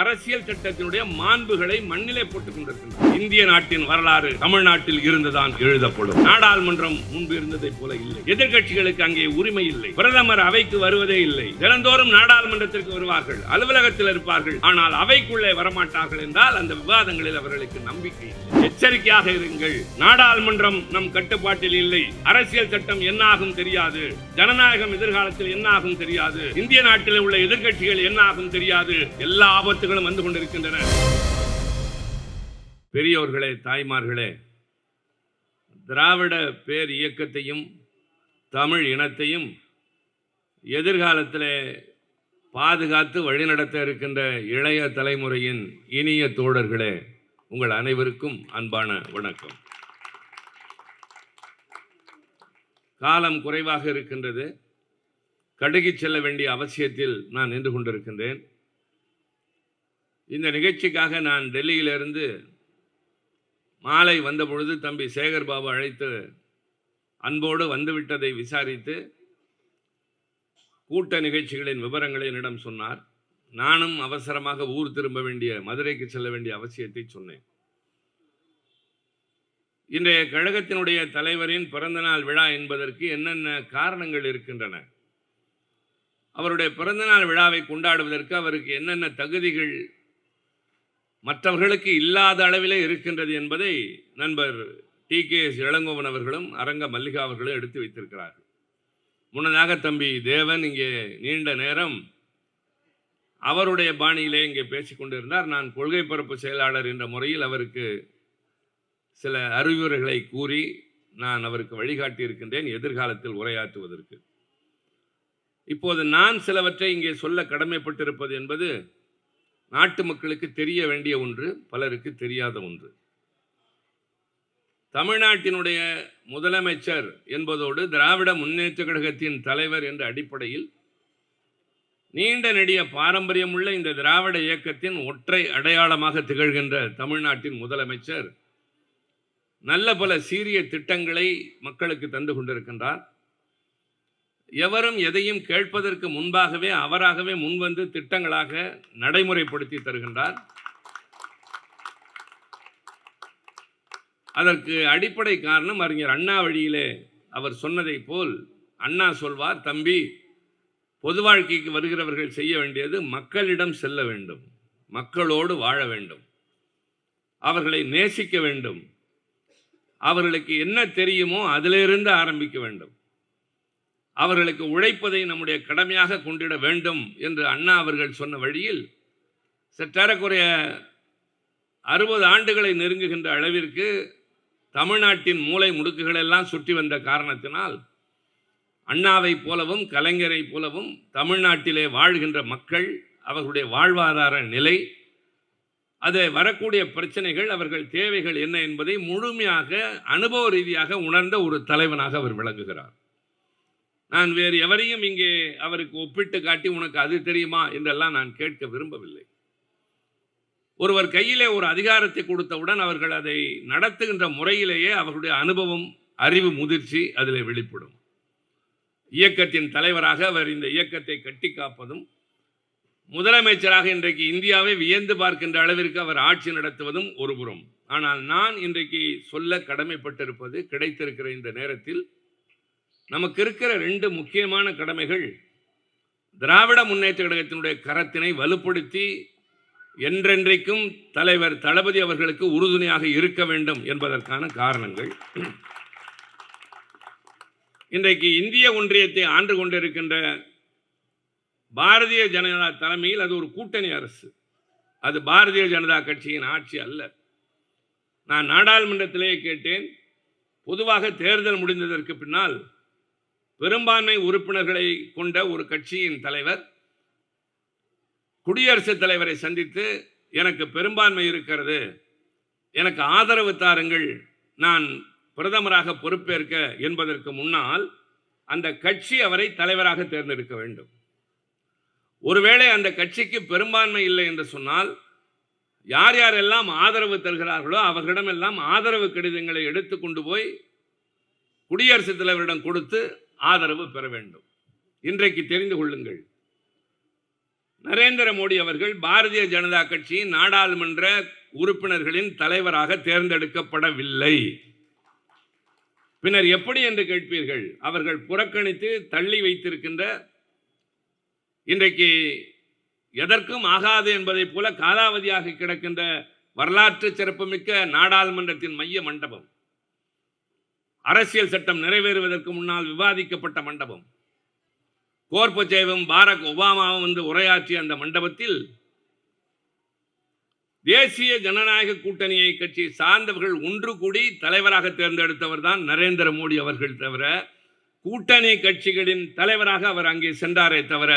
அரசியல் சட்டத்தினுடைய மாண்புகளை மண்ணிலே போட்டுக் கொண்டிருக்கின்றன. இந்திய நாட்டின் வரலாறு தமிழ்நாட்டில் இருந்துதான் எழுதப்படும். நாடாளுமன்றம் முன்பு இருந்ததை போல இல்லை. எதிர்கட்சிகளுக்கு அங்கே உரிமை இல்லை. பிரதமர் அவைக்கு வருவதே இல்லை. தினந்தோறும் நாடாளுமன்றத்திற்கு வருவார்கள். அலுவலகத்தில் இருப்பார்கள். ஆனால் அவைக்குள்ளே வரமாட்டார்கள் என்றால் அந்த விவாதங்களில் அவர்களுக்கு நம்பிக்கை எச்சரிக்கையாக இருங்கள். நாடாளுமன்றம் நம் கட்டுப்பாட்டில் இல்லை. அரசியல் சட்டம் என்னாகும் தெரியாது. ஜனநாயகம் எதிர்காலத்தில் என்னாகும் தெரியாது. இந்திய நாட்டில் உள்ள எதிர்கட்சிகள் என்ன ஆகும் தெரியாது. எல்லா ஆபத்துகளும் வந்து கொண்டிருக்கின்றன. பெரியோர்களே தாய்மார்களே திராவிட பேர் இயக்கத்தையும் தமிழ் இனத்தையும் எதிர்காலத்தில் பாதுகாத்து வழிநடத்த இருக்கின்ற இளைய தலைமுறையின் இனிய தோழர்களே உங்கள் அனைவருக்கும் அன்பான வணக்கம். காலம் குறைவாக இருக்கின்றது. கடுகிச் செல்ல வேண்டிய அவசியத்தில் நான் நின்று கொண்டிருக்கின்றேன். இந்த நிகழ்ச்சிக்காக நான் டெல்லியிலிருந்து மாலை வந்தபொழுது தம்பி சேகர் பாபு அழைத்து அன்போடு வந்துவிட்டதை விசாரித்து கூட்ட நிகழ்ச்சிகளின் விவரங்களை என்னிடம் சொன்னார். நானும் அவசரமாக ஊர் திரும்ப வேண்டிய மதுரைக்கு செல்ல வேண்டிய அவசியத்தை சொன்னேன். இன்றைய கழகத்தினுடைய தலைவரின் பிறந்தநாள் விழா என்பதற்கு என்னென்ன காரணங்கள் இருக்கின்றன? அவருடைய பிறந்தநாள் விழாவை கொண்டாடுவதற்கு அவருக்கு என்னென்ன தகுதிகள் மற்றவர்களுக்கு இல்லாத அளவிலே இருக்கின்றது என்பதை நண்பர் டி. கே. எஸ். இளங்கோவன் அவர்களும் அரங்க மல்லிகா அவர்களும் எடுத்து வைத்திருக்கிறார்கள். முன்னதாக தம்பி தேவன் இங்கே நீண்ட நேரம் அவருடைய பாணியிலே இங்கே பேசிக் கொண்டிருந்தார். நான் கொள்கை பரப்பு செயலாளர் என்ற முறையில் அவருக்கு சில அறிவுரைகளை கூறி நான் அவருக்கு வழிகாட்டி இருக்கின்றேன் எதிர்காலத்தில் உரையாற்றுவதற்கு. இப்போது நான் சிலவற்றை இங்கே சொல்ல கடமைப்பட்டிருப்பது என்பது நாட்டு மக்களுக்கு தெரிய வேண்டிய ஒன்று பலருக்கு தெரியாத ஒன்று. தமிழ்நாட்டினுடைய முதலமைச்சர் என்பதோடு திராவிட முன்னேற்ற கழகத்தின் தலைவர் என்ற அடிப்படையில் நீண்ட நெடிய பாரம்பரியமுள்ள இந்த திராவிட இயக்கத்தின் ஒற்றை அடையாளமாக திகழ்கின்ற தமிழ்நாட்டின் முதலமைச்சர் நல்ல பல சீரிய திட்டங்களை மக்களுக்கு தந்து கொண்டிருக்கின்றார். எவரும் எதையும் கேட்பதற்கு முன்பாகவே அவராகவே முன்வந்து திட்டங்களாக நடைமுறைப்படுத்தி தருகின்றார். அதற்கு அடிப்படை காரணம் அறிஞர் அண்ணா வழியிலே அவர் சொன்னதை போல் அண்ணா சொல்வார் தம்பி பொது வாழ்க்கைக்கு வருகிறவர்கள் செய்ய வேண்டியது மக்களிடம் செல்ல வேண்டும். மக்களோடு வாழ வேண்டும். அவர்களை நேசிக்க வேண்டும். அவர்களுக்கு என்ன தெரியுமோ அதிலிருந்து ஆரம்பிக்க வேண்டும். அவர்களுக்கு உழைப்பதை நம்முடைய கடமையாக கொண்டிட வேண்டும் என்று அண்ணா அவர்கள் சொன்ன வழியில் சற்றேறக்குறைய அறுபது ஆண்டுகளை நெருங்குகின்ற அளவிற்கு தமிழ்நாட்டின் மூளை முடுக்குகள் எல்லாம் சுற்றி வந்த காரணத்தினால் அண்ணாவைப் போலவும் கலைஞரை போலவும் தமிழ்நாட்டிலே வாழ்கின்ற மக்கள் அவர்களுடைய வாழ்வாதார நிலை அது வரக்கூடிய பிரச்சனைகள் அவர்கள் தேவைகள் என்ன என்பதை முழுமையாக அனுபவ ரீதியாக உணர்ந்த ஒரு தலைவனாக அவர் விளங்குகிறார். நான் வேறு எவரையும் இங்கே அவருக்கு ஒப்பிட்டு காட்டி உனக்கு அது தெரியுமா என்றெல்லாம் நான் கேட்க விரும்பவில்லை. ஒருவர் கையிலே ஒரு அதிகாரத்தை கொடுத்தவுடன் அவர்கள் அதை நடத்துகின்ற முறையிலேயே அவர்களுடைய அனுபவம் அறிவு முதிர்ச்சி அதில் வெளிப்படும். இயக்கத்தின் தலைவராக அவர் இந்த இயக்கத்தை கட்டி காப்பதும் முதலமைச்சராக இன்றைக்கு இந்தியாவை வியந்து பார்க்கின்ற அளவிற்கு அவர் ஆட்சி நடத்துவதும் ஒருபுறம் ஆனால் நான் இன்றைக்கு சொல்ல கடமைப்பட்டிருப்பது கிடைத்திருக்கிற இந்த நேரத்தில் நமக்கு இருக்கிற ரெண்டு முக்கியமான கடமைகள் திராவிட முன்னேற்ற கழகத்தினுடைய கரத்தினை வலுப்படுத்தி என்றென்றைக்கும் தலைவர் தளபதி அவர்களுக்கு உறுதுணையாக இருக்க வேண்டும் என்பதற்கான காரணங்கள். இன்றைக்கு இந்திய ஒன்றியத்தை ஆண்டு கொண்டிருக்கின்ற பாரதிய ஜனதா தலைமையில் அது ஒரு கூட்டணி அரசு. அது பாரதிய ஜனதா கட்சியின் ஆட்சி அல்ல. நான் நாடாளுமன்றத்திலேயே கேட்டேன். பொதுவாக தேர்தல் முடிந்ததற்கு பின்னால் பெரும்பான்மை உறுப்பினர்களை கொண்ட ஒரு கட்சியின் தலைவர் குடியரசுத் தலைவரை சந்தித்து எனக்கு பெரும்பான்மை இருக்கிறது. எனக்கு ஆதரவு தாருங்கள். நான் பிரதமராக பொறுப்பேற்க என்பதற்கு முன்னால் அந்த கட்சி அவரை தலைவராக தேர்ந்தெடுக்க வேண்டும். ஒருவேளை அந்த கட்சிக்கு பெரும்பான்மை இல்லை என்று சொன்னால் யார் யாரெல்லாம் ஆதரவு தருகிறார்களோ அவர்களிடமெல்லாம் ஆதரவு கடிதங்களை எடுத்து கொண்டு போய் குடியரசுத் தலைவரிடம் கொடுத்து ஆதரவு பெற வேண்டும். இன்றைக்கு தெரிந்து கொள்ளுங்கள். நரேந்திர மோடி அவர்கள் பாரதிய ஜனதா கட்சியின் நாடாளுமன்ற உறுப்பினர்களின் தலைவராக தேர்ந்தெடுக்கப்படவில்லை. பின்னர் எப்படி என்று கேட்பீர்கள்? அவர்கள் புறக்கணித்து தள்ளி வைத்திருக்கின்ற இன்றைக்கு எதற்கும் ஆகாது என்பதைப் போல காலாவதியாக கிடக்கின்ற வரலாற்று சிறப்புமிக்க நாடாளுமன்றத்தின் மைய மண்டபம். அரசியல் சட்டம் நிறைவேறுவதற்கு முன்னால் விவாதிக்கப்பட்ட மண்டபம். கோர்பச்சேவும் பாரக் ஒபாமாவும் வந்து உரையாற்றிய அந்த மண்டபத்தில் தேசிய ஜனநாயக கூட்டணியை கட்சி சார்ந்தவர்கள் ஒன்று கூடி தலைவராக தேர்ந்தெடுத்தவர் தான் நரேந்திர மோடி அவர்கள் தவிர கூட்டணி கட்சிகளின் தலைவராக அவர் அங்கே சென்றாரே தவிர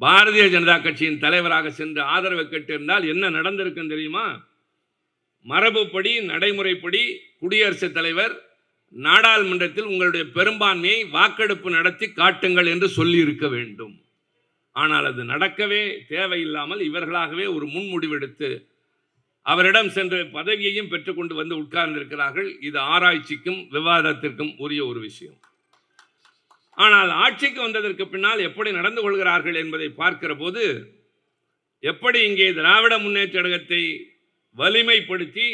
பாரதிய ஜனதா கட்சியின் தலைவராக சென்று ஆதரவை கேட்டிருந்தால் என்ன நடந்திருக்குன்னு தெரியுமா? மரபுப்படி நடைமுறைப்படி குடியரசுத் தலைவர் நாடாளுமன்றத்தில் உங்களுடைய பெரும்பான்மையை வாக்கெடுப்பு நடத்தி காட்டுங்கள் என்று சொல்லியிருக்க வேண்டும். ஆனால் அது நடக்கவே தேவையில்லாமல் இவர்களாகவே ஒரு முன்முடிவெடுத்து அவரிடம் சென்று பதவியையும் பெற்றுக்கொண்டு வந்து உட்கார்ந்திருக்கிறார்கள். இது ஆராய்ச்சிக்கும் விவாதத்திற்கும் உரிய ஒரு விஷயம். ஆனால் ஆட்சிக்கு வந்ததற்கு பின்னால் எப்படி நடந்து கொள்கிறார்கள் என்பதை பார்க்கிற போது எப்படி இங்கே திராவிட முன்னேற்ற கழகத்தை வலிமைப்படுத்தி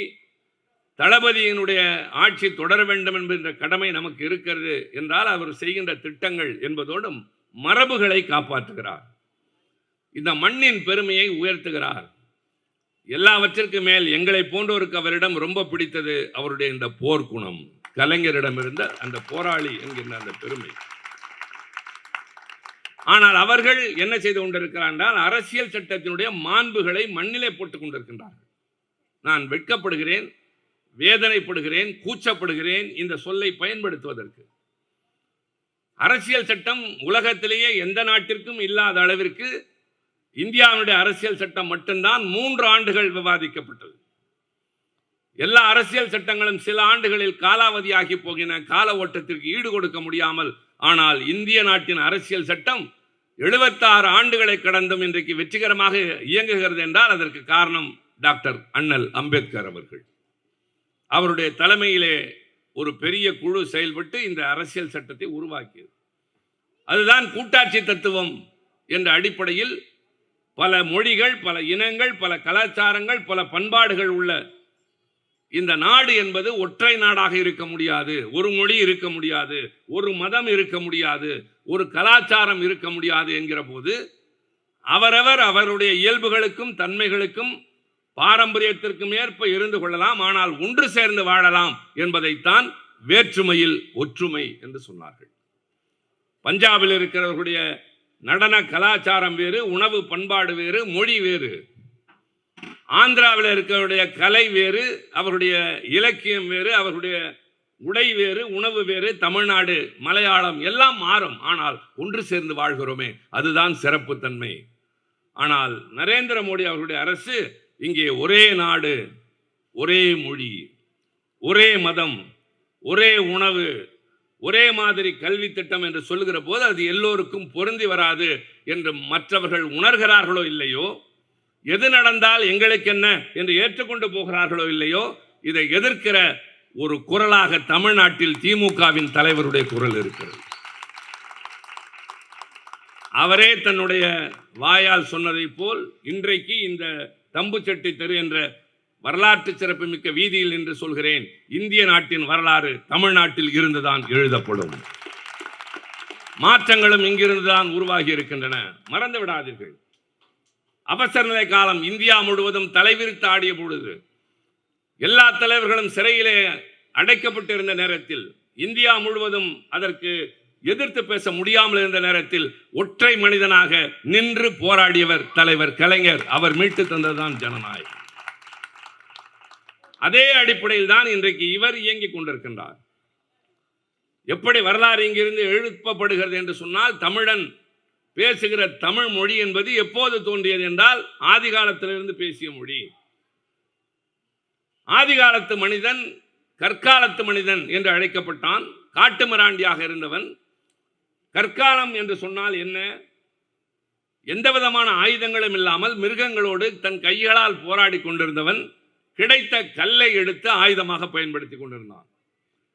தளபதியினுடைய ஆட்சி தொடர வேண்டும் என்கின்ற கடமை நமக்கு இருக்கிறது என்றால் அவர் செய்கின்ற திட்டங்கள் என்பதோடும் மரபுகளை காப்பாற்றுகிறார். இந்த மண்ணின் பெருமையை உயர்த்துகிறார். எல்லாவற்றிற்கும் மேல் எங்களை போன்றோருக்கு அவரிடம் ரொம்ப பிடித்தது அவருடைய இந்த போர்க்குணம் கலைஞரிடம் இருந்த அந்த போராளி என்கின்ற அந்த பெருமை. ஆனால் அவர்கள் என்ன செய்து கொண்டிருக்கிறார் என்றால் அரசியல் சட்டத்தினுடைய மாண்புகளை மண்ணிலே போட்டுக் கொண்டிருக்கின்றார்கள். நான் வெட்கப்படுகிறேன். வேதனைப்படுகிறேன் கூச்சப்படுகிறேன் இந்த சொல்லை பயன்படுத்துவதற்கு. அரசியல் சட்டம் உலகத்திலேயே எந்த நாட்டிற்கும் இல்லாத அளவிற்கு இந்தியாவுடைய அரசியல் சட்டம் மட்டும்தான் மூன்று ஆண்டுகள் விவாதிக்கப்பட்டது. எல்லா அரசியல் சட்டங்களும் சில ஆண்டுகளில் காலாவதியாகி போகின கால ஓட்டத்திற்கு ஈடு கொடுக்க முடியாமல் ஆனால் இந்திய நாட்டின் அரசியல் சட்டம் எழுபத்தாறு ஆண்டுகளை கடந்தும் இன்றைக்கு வெற்றிகரமாக இயங்குகிறது என்றால் அதற்கு காரணம் டாக்டர் அண்ணல் அம்பேத்கர் அவர்கள். அவருடைய தலைமையிலே ஒரு பெரிய குழு செயல்பட்டு இந்த அரசியல் சட்டத்தை உருவாக்கியது. அதுதான் கூட்டாட்சி தத்துவம் என்ற அடிப்படையில் பல மொழிகள் பல இனங்கள் பல கலாச்சாரங்கள் பல பண்பாடுகள் உள்ள இந்த நாடு என்பது ஒற்றை நாடாக இருக்க முடியாது. ஒரு மொழி இருக்க முடியாது. ஒரு மதம் இருக்க முடியாது. ஒரு கலாச்சாரம் இருக்க முடியாது என்கிற போது அவரவர் அவருடைய இயல்புகளுக்கும் தன்மைகளுக்கும் பாரம்பரியத்திற்கு மேற்ப இருந்து கொள்ளலாம் ஆனால் ஒன்று சேர்ந்து வாழலாம் என்பதைத்தான் வேற்றுமையில் ஒற்றுமை என்று சொன்னார்கள். பஞ்சாபில் இருக்கிறவர்களுடைய நடன கலாச்சாரம் வேறு உணவு பண்பாடு வேறு மொழி வேறு. ஆந்திராவில் இருக்கிறவருடைய கலை வேறு அவருடைய இலக்கியம் வேறு அவருடைய உடை வேறு உணவு வேறு தமிழ்நாடு மலையாளம் எல்லாம் மாறும். ஆனால் ஒன்று சேர்ந்து வாழ்கிறோமே அதுதான் சிறப்புத்தன்மை. ஆனால் நரேந்திர மோடி அவர்களுடைய அரசு இங்கே ஒரே நாடு ஒரே மொழி ஒரே மதம் ஒரே உணவு ஒரே மாதிரி கல்வி திட்டம் என்று சொல்லுகிற போது அது எல்லோருக்கும் பொருந்தி வராது என்று மற்றவர்கள் உணர்கிறார்களோ இல்லையோ? எது நடந்தால் எங்களுக்கு என்ன என்று ஏற்றுக்கொண்டு போகிறார்களோ இல்லையோ? இதை எதிர்க்கிற ஒரு குரலாக தமிழ்நாட்டில் திமுகவின் தலைவருடைய குரல் இருக்கிறது. அவரே தன்னுடைய வாயால் சொன்னதை போல் இன்றைக்கு இந்த தம்புச்செட்டி தெரு என்ற வரலாற்று சிறப்புமிக்க வீதியில் என்று சொல்கிறேன். இந்திய நாட்டின் வரலாறு தமிழ்நாட்டில் இருந்துதான் எழுதப்படும். மாற்றங்களும் இங்கிருந்துதான் உருவாகி இருக்கின்றன மறந்து விடாதீர்கள். அவசரநிலை காலம் இந்தியா முழுவதும் தலைவிரித்து ஆடிய பொழுது எல்லா தலைவர்களும் சிறையிலே அடைக்கப்பட்டிருந்த நேரத்தில் இந்தியா முழுவதும் அதற்கு எதிர்த்து பேச முடியாமல் இருந்த நேரத்தில் ஒற்றை மனிதனாக நின்று போராடியவர் தலைவர் கலைஞர். அவர் மீட்டு தந்ததுதான் ஜனநாயகம். அதே அடிப்படையில் தான் இன்றைக்கு இவர் இயங்கிக் கொண்டிருக்கின்றார். எப்படி வரலாறு இங்கிருந்து எழுப்பப்படுகிறது என்று சொன்னால் தமிழன் பேசுகிற தமிழ் மொழி என்பது எப்போது தோன்றியது என்றால் ஆதி காலத்திலிருந்து பேசிய மொழி. ஆதி காலத்து மனிதன் கற்காலத்து மனிதன் என்று அழைக்கப்பட்டான். காட்டுமிராண்டியாக இருந்தவன் கற்காலம் என்று சொன்னால் என்ன? எந்த விதமான ஆயுதங்களும் இல்லாமல் மிருகங்களோடு தன் கைகளால் போராடி கொண்டிருந்தவன் கிடைத்த கல்லை எடுத்து ஆயுதமாக பயன்படுத்தி கொண்டிருந்தான்.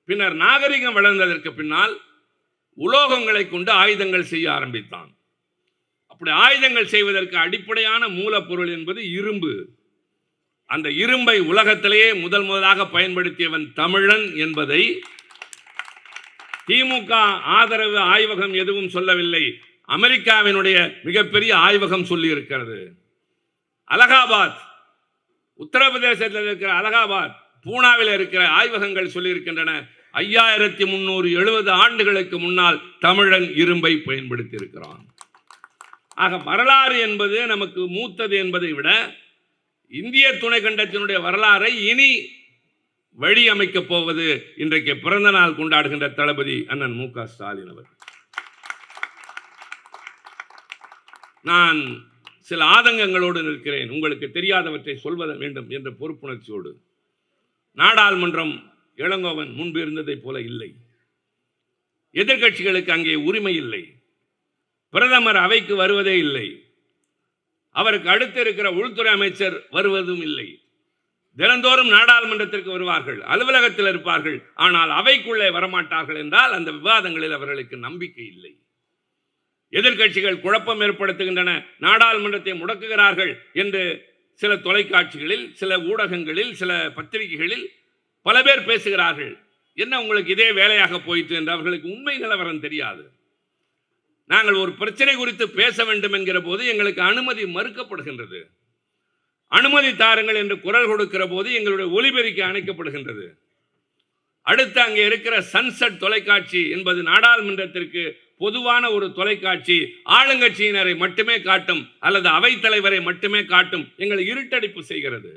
பின்னர் நாகரிகம் வளர்ந்ததற்கு பின்னால் உலோகங்களை கொண்டு ஆயுதங்கள் செய்ய ஆரம்பித்தான். அப்படி ஆயுதங்கள் செய்வதற்கு அடிப்படையான மூலப்பொருள் என்பது இரும்பு. அந்த இரும்பை உலகத்திலேயே முதல் முதலாக பயன்படுத்தியவன் தமிழன் என்பதை திமுக ஆதரவு ஆய்வகம் எதுவும் சொல்லவில்லை. அமெரிக்காவினுடைய மிகப்பெரிய ஆய்வகம் சொல்லி இருக்கிறது அலகாபாத் உத்தரப்பிரதேசத்தில் இருக்கிற அலகாபாத் பூனாவில் இருக்கிற ஆய்வகங்கள் சொல்லியிருக்கின்றன. ஐயாயிரத்தி முன்னூறு எழுபது ஆண்டுகளுக்கு முன்னால் தமிழன் இரும்பை பயன்படுத்தி இருக்கிறான் ஆக வரலாறு என்பது நமக்கு மூத்தது என்பதை விட இந்திய துணைக்கண்டத்தினுடைய வரலாறை இனி வழி அமைக்கப் போவது இன்றைக்கு பிறந்த நாள் கொண்டாடுகின்ற தளபதி அண்ணன் மு க ஸ்டாலின் அவர் நான் சில ஆதங்கங்களோடு நிற்கிறேன். உங்களுக்கு தெரியாதவற்றை சொல்வத வேண்டும் என்ற பொறுப்புணர்ச்சியோடு. நாடாளுமன்றம் இளங்கோவன் முன்பு இருந்ததைப் போல இல்லை. எதிர்க்கட்சிகளுக்கு அங்கே உரிமை இல்லை. பிரதமர் அவைக்கு வருவதே இல்லை. அவருக்கு அடுத்து இருக்கிற உள்துறை அமைச்சர் வருவதும் இல்லை. தினந்தோறும் நாடாளுமன்றத்திற்கு வருவார்கள் அலுவலகத்தில் இருப்பார்கள். ஆனால் அவைக்குள்ளே வரமாட்டார்கள் என்றால் அந்த விவாதங்களில் அவர்களுக்கு நம்பிக்கை இல்லை. எதிர்க்கட்சிகள் குழப்பம் ஏற்படுத்துகின்றன நாடாளுமன்றத்தை முடக்குகிறார்கள் என்று சில தொலைக்காட்சிகளில் சில ஊடகங்களில் சில பத்திரிகைகளில் பல பேர் பேசுகிறார்கள். என்ன உங்களுக்கு இதே வேலையாக போயிற்று என்று அவர்களுக்கு உண்மை நிலவரம் தெரியாது. நாங்கள் ஒரு பிரச்சனை குறித்து பேச வேண்டும் என்கிற போது எங்களுக்கு அனுமதி மறுக்கப்படுகின்றது. அனுமதி தாருங்கள் என்று குரல் கொடுக்கிற போது எங்களுடைய ஒலிபெருக்கி அணைக்கப்படுகின்றது. அடுத்து அங்கே இருக்கிற சன்செட் தொலைக்காட்சி என்பது நாடாளுமன்றத்திற்கு பொதுவான ஒரு தொலைக்காட்சி. ஆளுங்கட்சியினரை மட்டுமே காட்டும் அல்லது அவைத்தலைவரை மட்டுமே காட்டும் எங்களை இருட்டடிப்பு செய்கிறது.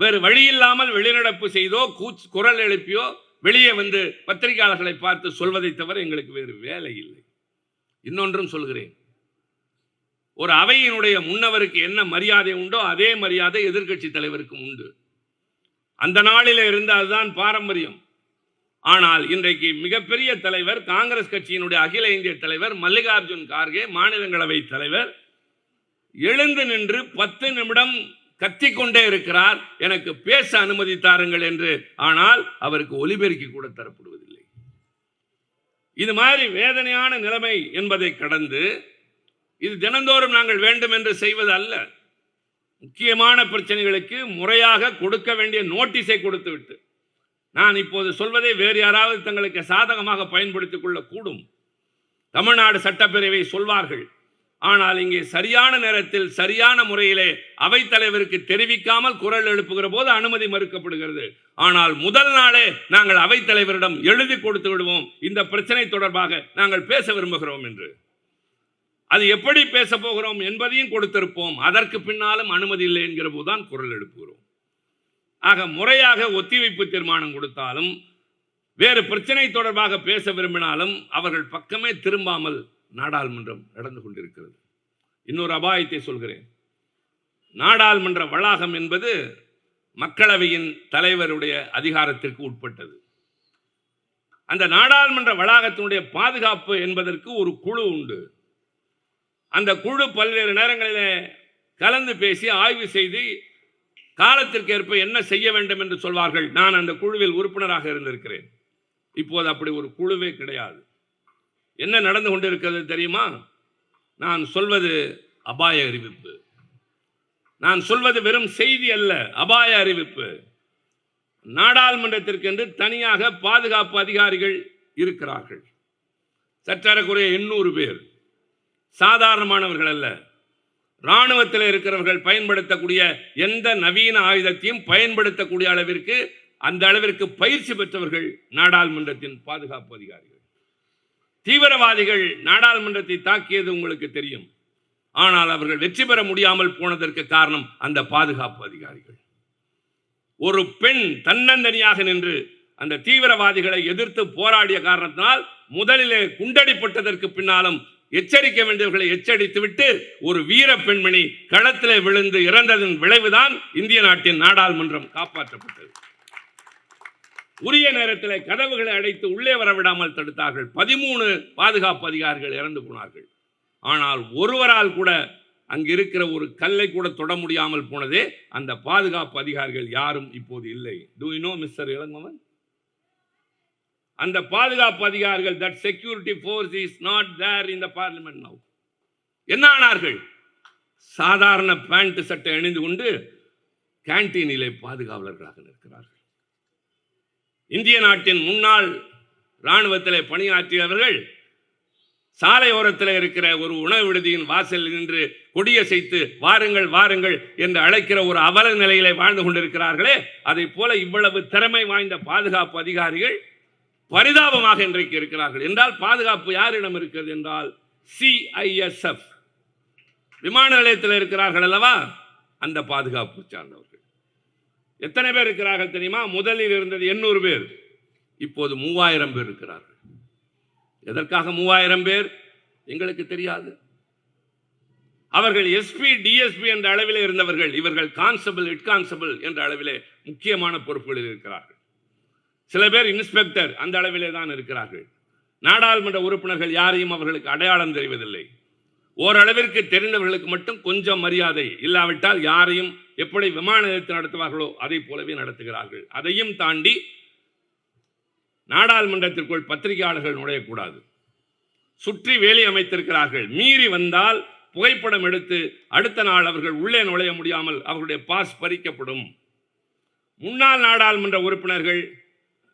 வேறு வழி இல்லாமல் வெளிநடப்பு செய்தோ கூச் குரல் எழுப்பியோ வெளியே வந்து பத்திரிகையாளர்களை பார்த்து சொல்வதை தவிர எங்களுக்கு வேறு வேலை இல்லை. இன்னொன்றும் சொல்கிறேன். ஒரு அவையினுடைய முன்னவருக்கு என்ன மரியாதை உண்டோ அதே மரியாதை எதிர்க்கட்சி தலைவருக்கும் உண்டு. அந்த நாளில் இருந்து அதுதான் பாரம்பரியம். ஆனால் இன்றைக்கு மிகப்பெரிய தலைவர் காங்கிரஸ் கட்சியினுடைய அகில இந்திய தலைவர் மல்லிகார்ஜுன் கார்கே மாநிலங்களவை தலைவர் எழுந்து நின்று பத்து நிமிடம் கத்திக்கொண்டே இருக்கிறார். எனக்கு பேச அனுமதி தாருங்கள் என்று. ஆனால் அவருக்கு ஒலிபெருக்கி கூட தரப்படுவதில்லை. இது மாதிரி வேதனையான நிலைமை என்பதை கடந்து இது தினந்தோறும் நாங்கள் வேண்டும் என்று செய்வது அல்ல. முக்கியமான பிரச்சனைகளுக்கு முறையாக கொடுக்க வேண்டிய நோட்டீஸை கொடுத்துவிட்டு நான் இப்போது சொல்வதை வேறு யாராவது தங்களுக்கு சாதகமாக பயன்படுத்திக் கொள்ளக்கூடும். தமிழ்நாடு சட்டப்பேரவை சொல்வார்கள் ஆனால் இங்கே சரியான நேரத்தில் சரியான முறையிலே அவைத்தலைவருக்கு தெரிவிக்காமல் குரல் எழுப்புகிற போது அனுமதி மறுக்கப்படுகிறது. ஆனால் முதல் நாளே நாங்கள் அவைத்தலைவரிடம் எழுதி கொடுத்து விடுவோம். இந்த பிரச்சனை தொடர்பாக நாங்கள் பேச விரும்புகிறோம் என்று. அது எப்படி பேச போகிறோம் என்பதையும் கொடுத்திருப்போம். அதற்கு பின்னாலும் அனுமதி இல்லை என்கிற போதுதான் குரல் எழுப்புகிறோம். ஆக முறையாக ஒத்திவைப்பு தீர்மானம் கொடுத்தாலும் வேறு பிரச்சனை தொடர்பாக பேச விரும்பினாலும் அவர்கள் பக்கமே திரும்பாமல் நாடாளுமன்றம் நடந்து கொண்டிருக்கிறது. இன்னொரு அபாயத்தை சொல்கிறேன். நாடாளுமன்ற வளாகம் என்பது மக்களவையின் தலைவருடைய அதிகாரத்திற்கு உட்பட்டது. அந்த நாடாளுமன்ற வளாகத்தினுடைய பாதுகாப்பு என்பதற்கு ஒரு குழு உண்டு. அந்த குழு பல்வேறு நேரங்களில் கலந்து பேசி ஆய்வு செய்து காலத்திற்கு ஏற்ப என்ன செய்ய வேண்டும் என்று சொல்வார்கள். நான் அந்த குழுவில் உறுப்பினராக இருந்திருக்கிறேன். இப்போது அப்படி ஒரு குழுவே கிடையாது. என்ன நடந்து கொண்டிருக்கிறது தெரியுமா? நான் சொல்வது அபாய அறிவிப்பு. நான் சொல்வது வெறும் செய்தி அல்ல அபாய அறிவிப்பு. நாடாளுமன்றத்திற்கென்று தனியாக பாதுகாப்பு அதிகாரிகள் இருக்கிறார்கள். சற்றறக்குறைய எண்ணூறு பேர். சாதாரணமானவர்கள் அல்ல. இராணுவத்தில் இருக்கிறவர்கள் பயன்படுத்தக்கூடிய எந்த நவீன ஆயுதத்தையும் பயன்படுத்தக்கூடிய அளவிற்கு அந்த அளவிற்கு பயிற்சி பெற்றவர்கள் நாடாளுமன்றத்தின் பாதுகாப்பு அதிகாரிகள். தீவிரவாதிகள் நாடாளுமன்றத்தை தாக்கியது உங்களுக்கு தெரியும். ஆனால் அவர்கள் வெற்றி பெற முடியாமல் போனதற்கு காரணம் அந்த பாதுகாப்பு அதிகாரிகள். ஒரு பெண் தன்னந்தனியாக நின்று அந்த தீவிரவாதிகளை எதிர்த்து போராடிய காரணத்தினால் முதலிலே குண்டடிப்பட்டதற்கு பின்னாலும் எச்சரிக்க வேண்டியவர்களை எச்சரித்து விட்டு ஒரு வீர பெண்மணி களத்திலே விழுந்து இறந்ததன் விளைவுதான் இந்திய நாட்டின் நாடாளுமன்றம் காப்பாற்றப்பட்டது. உரிய நேரத்தில் கதவுகளை அடைத்து உள்ளே வர விடாமல் தடுத்தார்கள். பதிமூணு பாதுகாப்பு அதிகாரிகள் இறந்து போனார்கள். ஆனால் ஒருவரால் கூட அங்கு இருக்கிற ஒரு கல்லை கூட தொட முடியாமல் போனதே அந்த பாதுகாப்பு அதிகாரிகள் யாரும் இப்போது இல்லை. Do you know mister Ilangavan? அந்த பாதுகாப்பு அதிகாரிகள் that security force is not there in the parliament now என்ன ஆனார்கள்? சாதாரண பேண்ட் சட்டை அணிந்து கொண்டு கேண்டீனிலே பாதுகாவலர்களாக நிற்கிறார்கள். இந்திய நாட்டின் முன்னாள் இராணுவத்திலே பணியாற்றியவர்கள் சாலையோரத்தில் இருக்கிற ஒரு உணவு விடுதியின் வாசலில் நின்று கொடியசைத்து வாருங்கள் வாருங்கள் என்று அழைக்கிற ஒரு அவல நிலையிலே வாழ்ந்து கொண்டிருக்கிறார்களே. அதை போல இவ்வளவு திறமை வாய்ந்த பாதுகாப்பு அதிகாரிகள் பரிதாபமாக இன்றைக்கு இருக்கிறார்கள். என்றால் பாதுகாப்பு யாரிடம் இருக்கிறது என்றால் சிஐஎஸ்எஃப் விமான நிலையத்தில் இருக்கிறார்கள் அல்லவா? அந்த பாதுகாப்பு சார்ந்தவர்கள். எத்தனை பேர் இருக்கிறார்கள் தெரியுமா? முதலில் இருந்தது எண்ணூறு பேர். இப்போது மூவாயிரம் பேர் இருக்கிறார்கள். எதற்காக மூவாயிரம் பேர்? எங்களுக்கு தெரியாது. அவர்கள் எஸ்பி டிஎஸ்பி என்ற அளவிலே இருந்தவர்கள். இவர்கள் கான்ஸ்டபிள் ஹெட் கான்ஸ்டபிள் என்ற அளவிலே முக்கியமான பொறுப்புகளில் இருக்கிறார்கள். சில பேர் இன்ஸ்பெக்டர் அந்த அளவிலே தான் இருக்கிறார்கள். நாடாளுமன்ற உறுப்பினர்கள் யாரையும் அவர்களுக்கு அடையாளம் தெரிவதில்லை. ஓரளவிற்கு தெரிந்தவர்களுக்கு மட்டும் கொஞ்சம் மரியாதை இல்லாவிட்டால் யாரையும் எப்படி விமான நிலையத்தை நடத்துவார்களோ அதை போலவே நடத்துகிறார்கள். அதையும் தாண்டி நாடாளுமன்றத்திற்குள் பத்திரிகையாளர்கள் நுழையக்கூடாது. சுற்றி வேலி அமைத்திருக்கிறார்கள். மீறி வந்தால் புகைப்படம் எடுத்து அடுத்த நாள் அவர்கள் உள்ளே நுழைய முடியாமல் அவர்களுடைய பாஸ் பறிக்கப்படும். முன்னாள் நாடாளுமன்ற உறுப்பினர்கள்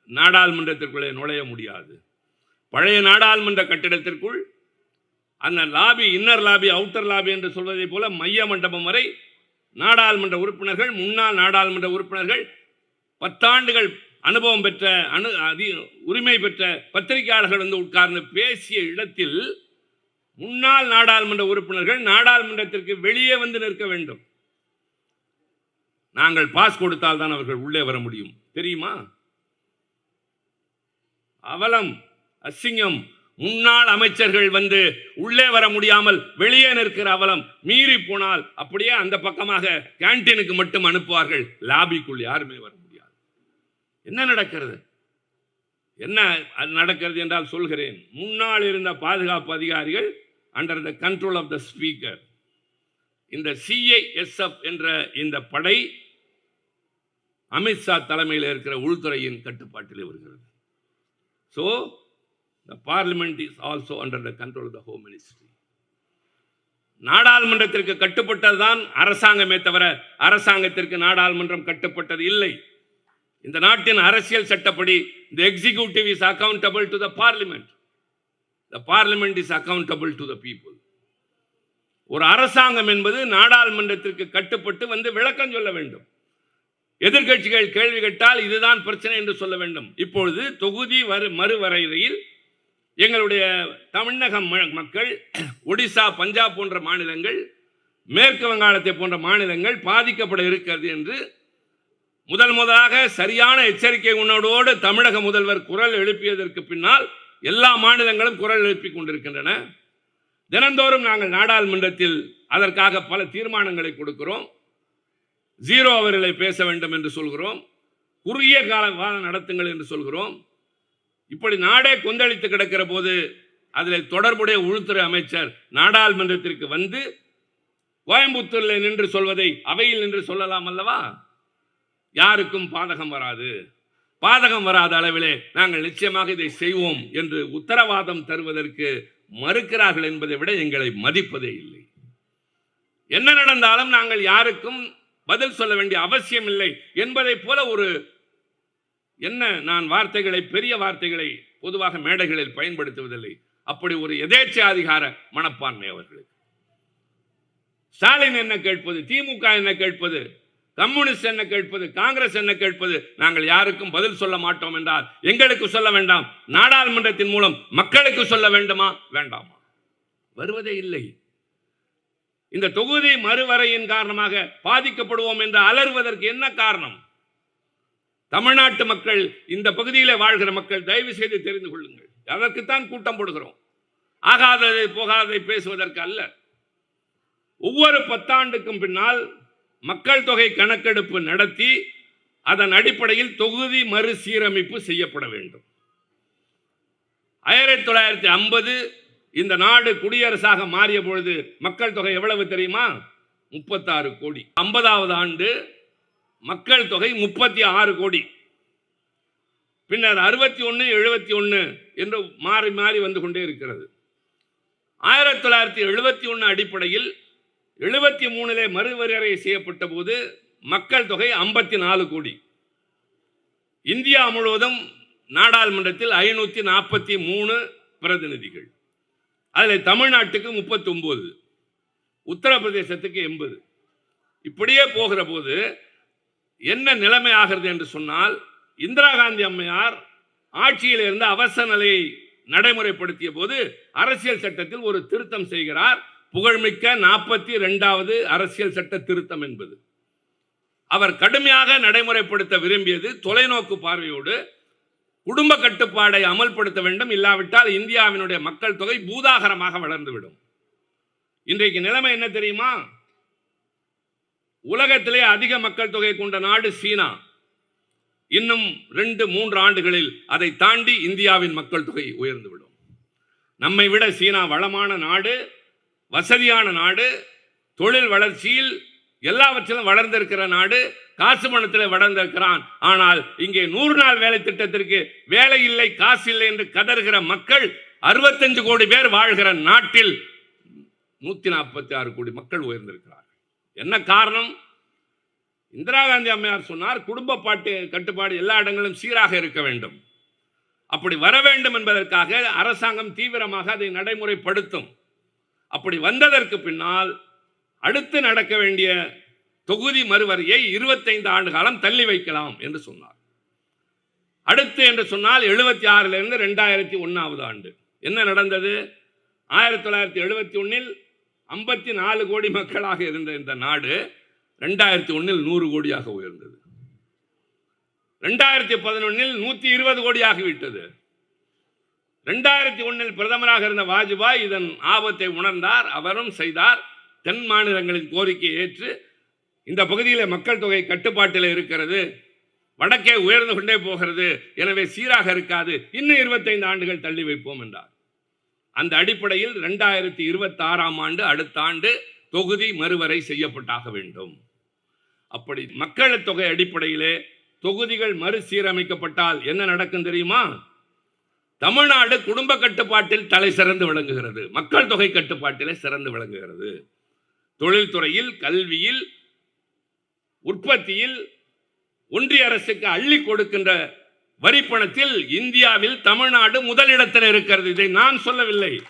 நாடாளுமன்றத்திற்குள்ளே நுழைய முடியாது. பழைய நாடாளுமன்ற கட்டிடத்திற்குள் அந்த lobby inner lobby outer lobby என்று சொல்வதைப் போல மைய மண்டபம் வரை நாடாளுமன்ற உறுப்பினர்கள் முன்னாள் நாடாளுமன்ற உறுப்பினர்கள் பத்தாண்டுகள் அனுபவம் பெற்ற அனு அதி உரிமை பெற்ற பத்திரிகையாளர்கள் வந்து உட்கார்ந்து பேசிய இடத்தில் முன்னாள் நாடாளுமன்ற உறுப்பினர்கள் நாடாளுமன்றத்திற்கு வெளியே வந்து நிற்க வேண்டும். நாங்கள் பாஸ் கொடுத்தால் தான் அவர்கள் உள்ளே வர முடியும். தெரியுமா? அவலம் அசிங்கம். முன்னாள் அமைச்சர்கள் வந்து உள்ளே வர முடியாமல் வெளியே நிற்கிற அவலம் மீறி போனால் அப்படியே அந்த பக்கமாக கேண்டீனுக்கு மட்டும் அனுப்புவார்கள். லாபிக்குள் யாருமே வர முடியாது. என்ன நடக்கிறது? என்ன அது நடக்கிறது என்றால் சொல்கிறேன். முன்னால் இருந்த பாதுகாப்பு அதிகாரிகள் under the control of the speaker இந்த சிஐஎஸ்எஃப் என்ற இந்த படை அமித்ஷா தலைமையில் இருக்கிற உள்துறையின் கட்டுப்பாட்டில் வருகிறது. So the parliament is also under the control the home ministry நாடாளுமன்றத்திற்கு கட்டுப்பட்டதுதான் அரசாங்கமே தவிர அரசாங்கத்திற்கு நாடாளுமன்றம் கட்டுப்பட்டது இல்லை. இந்த நாட்டின் அரசியல் சட்டப்படி the executive is accountable to the parliament the parliament is accountable to the people ஒரு அரசாங்கம் என்பது நாடாளுமன்றத்திற்கு கட்டுப்பட்டு வந்து விளக்கம் சொல்ல வேண்டும். எதிர்க்கட்சிகள் கேள்வி கேட்டால் இதுதான் பிரச்சனை என்று சொல்ல வேண்டும். இப்பொழுது தொகுதி வரு மறுவரையறையில் எங்களுடைய தமிழக மக்கள் ஒடிசா பஞ்சாப் போன்ற மாநிலங்கள் மேற்கு வங்காளத்தை போன்ற மாநிலங்கள் பாதிக்கப்பட இருக்கிறது என்று முதல் முதலாக சரியான எச்சரிக்கை உணர்வோடு தமிழக முதல்வர் குரல் எழுப்பியதற்கு பின்னால் எல்லா மாநிலங்களும் குரல் எழுப்பிக் கொண்டிருக்கின்றன. தினந்தோறும் நாங்கள் நாடாளுமன்றத்தில் அதற்காக பல தீர்மானங்களை கொடுக்கிறோம். ஜீரோ அவர்களை பேச வேண்டும் என்று சொல்கிறோம். குறுகிய கால வாதம் நடத்துங்கள் என்று சொல்கிறோம். இப்படி நாடே கொந்தளித்து கிடக்கிற போது அதில் தொடர்புடைய உள்துறை அமைச்சர் நாடாளுமன்றத்திற்கு வந்து கோயம்புத்தூரில் நின்று சொல்வதை அவையில் நின்று சொல்லலாம் அல்லவா? யாருக்கும் பாதகம் வராது. பாதகம் வராத அளவிலே நாங்கள் நிச்சயமாக இதை செய்வோம் என்று உத்தரவாதம் தருவதற்கு மறுக்கிறார்கள் என்பதை விட எங்களை மதிப்பதே இல்லை. என்ன நடந்தாலும் நாங்கள் யாருக்கும் பதில் சொல்ல வேண்டிய அவசியம் இல்லை என்பதை போல ஒரு என்ன நான் வார்த்தைகளை பெரிய வார்த்தைகளை பொதுவாக மேடைகளில் பயன்படுத்துவதில்லை. அப்படி ஒரு எதேச்சாதிகார மனப்பான்மை அவர்களுக்கு. ஸ்டாலின் என்ன கேட்பது திமுக என்ன கேட்பது கம்யூனிஸ்ட் என்ன கேட்பது காங்கிரஸ் என்ன கேட்பது நாங்கள் யாருக்கும் பதில் சொல்ல மாட்டோம் என்றால் எங்களுக்கு சொல்ல வேண்டாம். நாடாளுமன்றத்தின் மூலம் மக்களுக்கு சொல்ல வேண்டுமா? வேண்டாமா? வருவதே இல்லை. இந்த தொகுதி மறுவரையின் காரணமாக பாதிக்கப்படுவோம் என்று அலறுவதற்கு என்ன காரணம்? தமிழ்நாட்டு மக்கள் இந்த பகுதியில் வாழ்கிற மக்கள் தயவு செய்து தெரிந்து கொள்ளுங்கள். அதற்குத்தான் கூட்டம் போடுகிறோம். ஆகாததை போகாததை பேசுவதற்கு அல்ல. ஒவ்வொரு பத்தாண்டுக்கும் பின்னால் மக்கள் தொகை கணக்கெடுப்பு நடத்தி அதன் அடிப்படையில் தொகுதி மறுசீரமைப்பு செய்யப்பட வேண்டும். ஆயிரத்தி தொள்ளாயிரத்தி ஐம்பது இந்த நாடு குடியரசாக மாறிய பொழுது மக்கள் தொகை எவ்வளவு தெரியுமா? முப்பத்தாறு கோடி. ஐம்பதாவது ஆண்டு மக்கள் தொகை முப்பத்தி ஆறு கோடி. பின்னர் அறுபத்தி ஒன்று எழுபத்தி ஒன்று என்று மாறி மாறி வந்து கொண்டே இருக்கிறது. ஆயிரத்தி தொள்ளாயிரத்தி எழுபத்தி ஒன்று அடிப்படையில் எழுபத்தி மூணிலே மறுவரையறை செய்யப்பட்ட போது மக்கள் தொகை ஐம்பத்தி நாலு கோடி. இந்தியா முழுவதும் நாடாளுமன்றத்தில் ஐநூற்றி நாற்பத்தி மூணு பிரதிநிதிகள். அதில் தமிழ்நாட்டுக்கு முப்பத்தொம்பது உத்தரப்பிரதேசத்துக்கு எண்பது. இப்படியே போகிற போது என்ன நிலைமை ஆகிறது என்று சொன்னால் இந்திரா காந்தி அம்மையார் ஆட்சியில் இருந்த அவசர நிலையை நடைமுறைப்படுத்திய போது அரசியல் சட்டத்தில் ஒரு திருத்தம் செய்கிறார். புகழ்மிக்க நாற்பத்தி ரெண்டாவது அரசியல் சட்ட திருத்தம் என்பது. அவர் கடுமையாக நடைமுறைப்படுத்த விரும்பியது தொலைநோக்கு பார்வையோடு குடும்ப கட்டுப்பாடை அமல்படுத்த வேண்டும். இல்லாவிட்டால் இந்தியாவினுடைய மக்கள் தொகை பூதாகரமாக வளர்ந்துவிடும். இன்றைக்கு நிலைமை என்ன தெரியுமா? உலகத்திலே அதிக மக்கள் தொகை கொண்ட நாடு சீனா. இன்னும் ரெண்டு மூன்று ஆண்டுகளில் அதை தாண்டி இந்தியாவின் மக்கள் தொகை உயர்ந்துவிடும். நம்மை விட சீனா வளமான நாடு வசதியான நாடு தொழில் வளர்ச்சியில் எல்லாவற்றிலும் வளர்ந்திருக்கிற நாடு காசு பணத்தில் வளர்ந்திருக்கிறான். ஆனால் இங்கே நூறு நாள் வேலை திட்டத்திற்கு வேலை இல்லை காசு இல்லை என்று கதறுகிற மக்கள் அறுபத்தஞ்சு கோடி பேர் வாழ்கிற நாட்டில் நூத்தி நாற்பத்தி ஆறு கோடி மக்கள் உயர்ந்திருக்கிறார்கள். என்ன காரணம்? இந்திரா காந்தி அம்மையார் சொன்னார் குடும்ப பாட்டு கட்டுப்பாடு எல்லா இடங்களிலும் சீராக இருக்க வேண்டும். அப்படி வர வேண்டும் என்பதற்காக அரசாங்கம் தீவிரமாக அதை நடைமுறைப்படுத்தும். அப்படி வந்ததற்கு பின்னால் அடுத்து நடக்க வேண்டிய தொகுதி மறுவரையை இருபத்தைந்து ஆண்டு காலம் தள்ளி வைக்கலாம் என்று சொன்னார். அடுத்து என்று சொன்னால் எழுபத்தி ஆறிலிருந்து ரெண்டாயிரத்தி ஒன்றாவது ஆண்டு. என்ன நடந்தது? ஆயிரத்தி தொள்ளாயிரத்தி எழுபத்தி ஒன்றில் ஐம்பத்தி நாலு கோடி மக்களாக இருந்த இந்த நாடு ரெண்டாயிரத்தி ஒன்றில் நூறு கோடியாக உயர்ந்தது. ரெண்டாயிரத்தி பதினொன்னில் நூற்றி இருபது கோடியாகிவிட்டது ரெண்டாயிரத்தி ஒன்றில் பிரதமராக இருந்த வாஜ்பாய் இதன் ஆபத்தை உணர்ந்தார் அவரும் செய்தார். தென் மாநிலங்களின் கோரிக்கையை ஏற்று இந்த பகுதியில் மக்கள் தொகை கட்டுப்பாட்டில் இருக்கிறது. வடக்கே உயர்ந்து கொண்டே போகிறது. எனவே சீராக இருக்காது. இன்னும் இருபத்தைந்து ஆண்டுகள் தள்ளி வைப்போம் என்றார். அந்த அடிப்படையில் ரெண்டாயிரத்தி இருபத்தாறாம் ஆண்டு அடுத்த ஆண்டு தொகுதி மறுவரை செய்யப்பட்டாக வேண்டும். அப்படி மக்கள் தொகை அடிப்படையிலே தொகுதிகள் மறுசீரமைக்கப்பட்டால் என்ன நடக்கும் தெரியுமா? தமிழ்நாடு குடும்ப கட்டுப்பாட்டில் தலை சிறந்து விளங்குகிறது. மக்கள் தொகை கட்டுப்பாட்டிலே சிறந்து விளங்குகிறது. தொழில்துறையில் கல்வியில் உற்பத்தியில் ஒன்றிய அரசுக்கு அள்ளி கொடுக்கின்ற வரிப்பணத்தில் இந்தியாவில் தமிழ்நாடு முதலிடத்தில் இருக்கிறது. இதை நான் சொல்லவில்லை.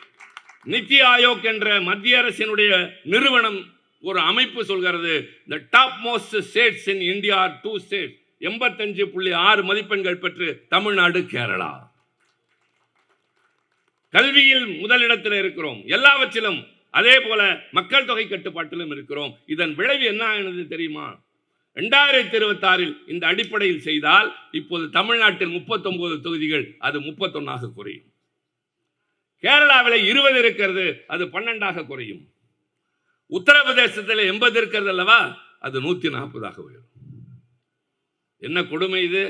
நித்தி ஆயோக் என்ற மத்திய அரசினுடைய நிறுவனம் ஒரு அமைப்பு சொல்கிறது. The top most states in India two states எண்பத்தஞ்சு புள்ளி ஆறு மதிப்பெண்கள் பெற்று தமிழ்நாடு கேரளா. கல்வியில் முதலிடத்தில் இருக்கிறோம். எல்லாவற்றிலும் அதே போல மக்கள் தொகை கட்டுப்பாட்டிலும் இருக்கிறோம். இதன் விளைவு என்ன ஆனது தெரியுமா? ரெண்டாயிரத்தி இருபத்தாறில் இந்த அடிப்படையில் செய்தால் இப்போது தமிழ்நாட்டில் முப்பத்தொன்பது தொகுதிகள் அது முப்பத்தொன்னாக குறையும். கேரளாவில் இருபது இருக்கிறது அது பன்னெண்டாக குறையும். உத்தரப்பிரதேசத்தில் எண்பது இருக்கிறது அல்லவா? அது நூற்றி நாற்பதாக உயரும். என்ன கொடுமை இது?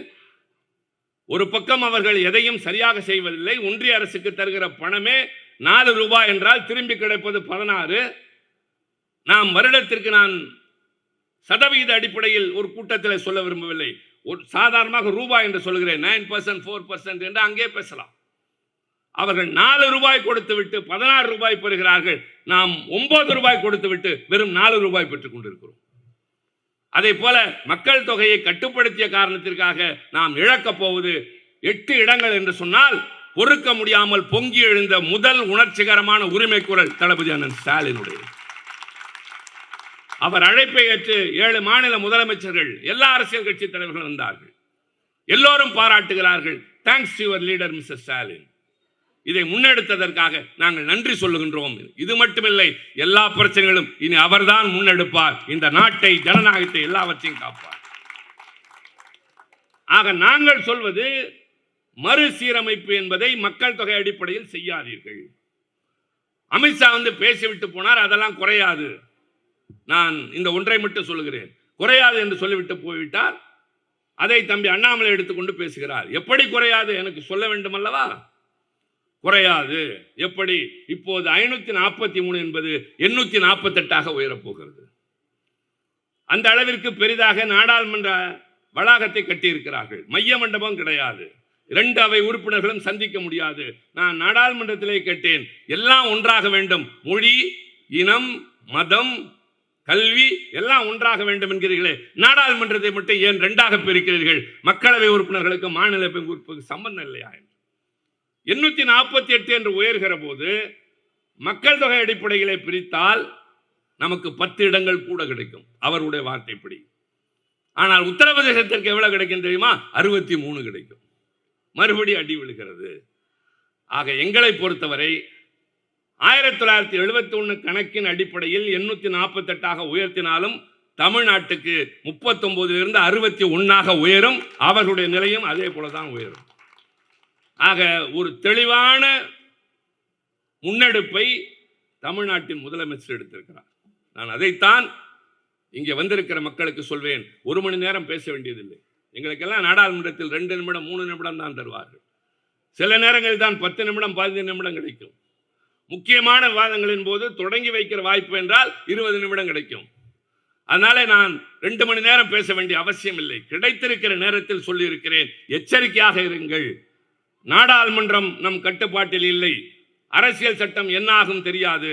ஒரு பக்கம் அவர்கள் எதையும் சரியாக செய்வதில்லை ஒன்றிய அரசுக்கு தருகிற பணமே நாலு ரூபாய் என்றால் திரும்பி கிடைப்பது பதினாறு. நாம் வருடத்திற்கு நான் சதவிகித அடிப்படையில் ஒரு கூட்டத்தில் சொல்ல விரும்பவில்லை. ஒரு சாதாரணமாக ரூபாய் என்று சொல்கிறேன். நைன் பர்சன்ட் ஃபோர் பர்சன்ட் என்று அங்கே பேசலாம். அவர்கள் நாலு ரூபாய் கொடுத்து விட்டு பதினாறு ரூபாய் பெறுகிறார்கள். நாம் ஒன்பது ரூபாய் கொடுத்து விட்டு வெறும் நாலு ரூபாய் பெற்றுக் கொண்டிருக்கிறோம். அதே போல மக்கள் தொகையை கட்டுப்படுத்திய காரணத்திற்காக நாம் இழக்கப் போவது எட்டு இடங்கள் என்று சொன்னால் பொறுக்க முடியாமல் பொங்கி எழுந்த முதல் உணர்ச்சிகரமான உரிமை குரல் தளபதி அண்ணன் ஸ்டாலினுடைய. அவர் அழைப்பை ஏற்று ஏழு மாநில முதலமைச்சர்கள் எல்லா அரசியல் கட்சி தலைவர்களும் வந்தார்கள். எல்லோரும் பாராட்டுகிறார்கள். Thanks your leader mister Stalin இதை முன்னெடுத்ததற்காக நாங்கள் நன்றி சொல்லுகின்றோம். இது மட்டுமில்லை எல்லா பிரச்சனைகளும் இனி அவர்தான் முன்னெடுப்பார். இந்த நாட்டை ஜனநாயகத்தை எல்லாவற்றையும் காப்பார். ஆக நாங்கள் சொல்வது மறுசீரமைப்பு என்பதை மக்கள் தொகை அடிப்படையில் செய்யாதீர்கள். அமித்ஷா வந்து பேசிவிட்டு போனார் அதெல்லாம் குறையாது. நான் இந்த ஒன்றை மட்டும் சொல்லுகிறேன். குறையாது என்று சொல்லிவிட்டு போய்விட்டார். அதை தம்பி அண்ணாமலை எடுத்துக்கொண்டு பேசுகிறார். எப்படி குறையாது? எனக்கு சொல்ல வேண்டும் அல்லவா குறையாது. எப்படி? இப்போது ஐநூத்தி நாற்பத்தி மூணு என்பது எண்ணூத்தி நாற்பத்தெட்டாக உயரப்போகிறது. அந்த அளவிற்கு பெரிதாக நாடாளுமன்ற வளாகத்தை கட்டியிருக்கிறார்கள். மைய மண்டபம் கிடையாது. இரண்டு அவை உறுப்பினர்களும் சந்திக்க முடியாது. நான் நாடாளுமன்றத்திலே கேட்டேன். எல்லாம் ஒன்றாக வேண்டும். மொழி இனம் மதம் கல்வி எல்லாம் ஒன்றாக வேண்டும் என்கிறீர்களே. நாடாளுமன்றத்தை மட்டும் ஏன் ரெண்டாக பிரிக்கிறீர்கள்? மக்களவை உறுப்பினர்களுக்கு மாநில உறுப்பினருக்கு சம்பந்தம் இல்லையா எண்ணூத்தி நாற்பத்தி எட்டு என்று உயர்கிற போது மக்கள் தொகை அடிப்படையிலே பிரித்தால் நமக்கு பத்து இடங்கள் கூட கிடைக்கும். அவருடைய வார்த்தைப்படி ஆனால் உத்தரப்பிரதேசத்திற்கு எவ்வளவு கிடைக்கும் தெரியுமா? அறுபத்தி மூணு கிடைக்கும். மறுபடி அடி விழுகிறது. ஆக எங்களை பொறுத்தவரை ஆயிரத்தி தொள்ளாயிரத்தி எழுபத்தி ஒன்று கணக்கின் அடிப்படையில் எண்ணூற்றி நாற்பத்தெட்டாக உயர்த்தினாலும் தமிழ்நாட்டுக்கு முப்பத்தொம்போதிலிருந்து அறுபத்தி ஒன்றாக உயரும். அவர்களுடைய நிலையும் அதே போல தான் உயரும். ஆக ஒரு தெளிவான முன்னெடுப்பை தமிழ்நாட்டின் முதலமைச்சர் எடுத்திருக்கிறார். நான் அதைத்தான் இங்கே வந்திருக்கிற மக்களுக்கு சொல்வேன். ஒரு மணி நேரம் பேச வேண்டியதில்லை. எங்களுக்கெல்லாம் நாடாளுமன்றத்தில் ரெண்டு நிமிடம் மூணு நிமிடம் தான் தருவார்கள். சில நேரங்களில் தான் பத்து நிமிடம் பதினைந்து நிமிடம் கிடைக்கும். முக்கியமான விவாதங்களின் போது தொடங்கி வைக்கிற வாய்ப்பு என்றால் இருபது நிமிடம் கிடைக்கும். அதனால நான் ரெண்டு மணி நேரம் பேச வேண்டிய அவசியம் இல்லை. கிடைத்திருக்கிற நேரத்தில் சொல்லியிருக்கிறேன். எச்சரிக்கையாக இருங்கள். நாடாளுமன்றம் நம் கட்டுப்பாட்டில் இல்லை. அரசியல் சட்டம் என்ன ஆகும் தெரியாது.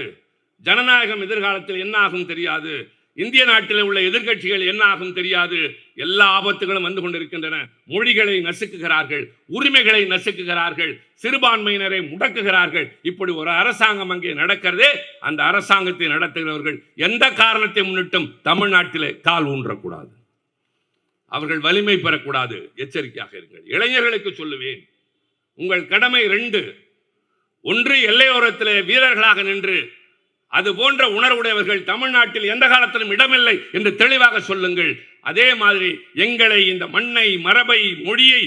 ஜனநாயகம் எதிர்காலத்தில் என்ன ஆகும் தெரியாது. இந்திய நாட்டில் உள்ள எதிர்க்கட்சிகள் என்ன ஆகும் தெரியாது. எல்லா ஆபத்துகளும் வந்து கொண்டிருக்கின்றன. மொழிகளை நசுக்குகிறார்கள் உரிமைகளை நசுக்குகிறார்கள் சிறுபான்மையினரை முடக்குகிறார்கள். இப்படி ஒரு அரசாங்கம் அங்கே நடக்கிறதே அந்த அரசாங்கத்தை நடத்துகிறவர்கள் எந்த காரணத்தை முன்னிட்டும் தமிழ்நாட்டிலே கால் ஊன்றக்கூடாது. அவர்கள் வலிமை பெறக்கூடாது. எச்சரிக்கையாக இருங்கள். இளைஞர்களுக்கு சொல்லுவேன். உங்கள் கடமை ரெண்டு. ஒன்று எல்லையோரத்திலே வீரர்களாக நின்று அது போன்ற உணர்வுடையவர்கள் தமிழ்நாட்டில் எந்த காலத்திலும் இடமில்லை என்று தெளிவாக சொல்லுங்கள். அதே மாதிரி எங்களை இந்த மண்ணை மரபை மொழியை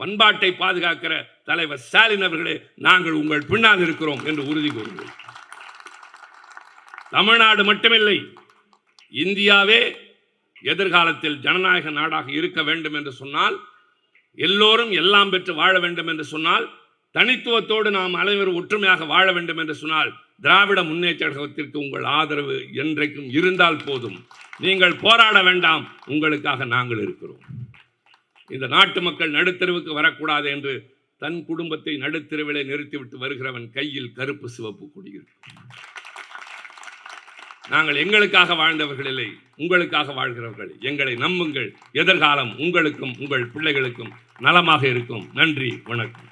பண்பாட்டை பாதுகாக்கிற தலைவர் ஸ்டாலின் அவர்களே நாங்கள் உங்கள் பின்னால் இருக்கிறோம் என்று உறுதி கூறுங்கள். தமிழ்நாடு மட்டுமில்லை இந்தியாவே எதிர்காலத்தில் ஜனநாயக நாடாக இருக்க வேண்டும் என்று சொன்னால் எல்லோரும் எல்லாம் பெற்று வாழ வேண்டும் என்று சொன்னால் தனித்துவத்தோடு நாம் அனைவரும் ஒற்றுமையாக வாழ வேண்டும் என்று சொன்னால் திராவிட முன்னேற்ற கழகத்திற்கு உங்கள் ஆதரவு என்றைக்கும் இருந்தால் போதும். நீங்கள் போராட வேண்டாம். உங்களுக்காக நாங்கள் இருக்கிறோம். இந்த நாட்டு மக்கள் நடுத்தருவுக்கு வரக்கூடாது என்று தன் குடும்பத்தை நடுத்தருவிலே நிறுத்திவிட்டு வருகிறவன் கையில் கருப்பு சிவப்பு கொடியிருக்கும் நாங்கள் எங்களுக்காக வாழ்ந்தவர்கள் இல்லை உங்களுக்காக வாழ்கிறவர்கள். எங்களை நம்புங்கள். எதிர்காலம் உங்களுக்கும் உங்கள் பிள்ளைகளுக்கும் நலமாக இருக்கும். நன்றி வணக்கம்.